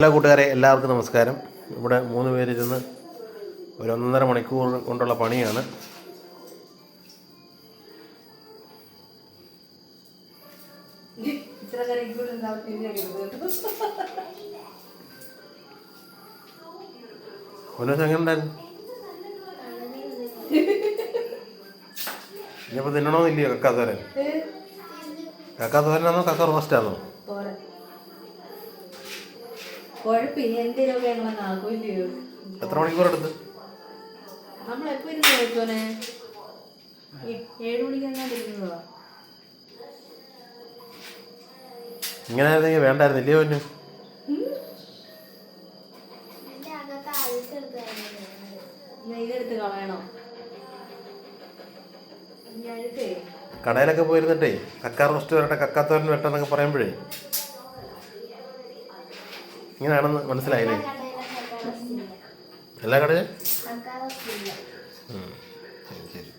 Hello കൂട്ടുകാരെ എല്ലാവർക്കും നമസ്കാരം. ഇവിടെ മൂന്ന് പേരിരുന്ന് ഒരു ഒന്നര മണിക്കൂർ കൊണ്ടുള്ള പണിയാണ്. ഇത്ര തിന്നണോന്നില്ലയോ തിന്നണമെന്നില്ലയോ കക്കാത്തോരൻ കക്കാത്തോരനാണോ കക്ക റോസ്റ്റാണോ എത്ര മണിക്കൂർ എടുത്ത്? ഇരുന്ന് ഏഴു ഇരുന്നതാ? ഇങ്ങനെ ആയിരുന്നെങ്കിൽ വേണ്ടായിരുന്നില്ലയോ ഒന്നും ഇതെടുത്ത് കളയണോ? കടയിലൊക്കെ പോയിരുന്നിട്ടേ കക്കാർ റോസ്റ്റ് വരട്ടെ കക്കാത്തോരൻ വരട്ടെ പറയുമ്പോഴേ. ഇങ്ങനെയാണെന്ന് മനസ്സിലായില്ലേ? എല്ലാ കടയും ശരി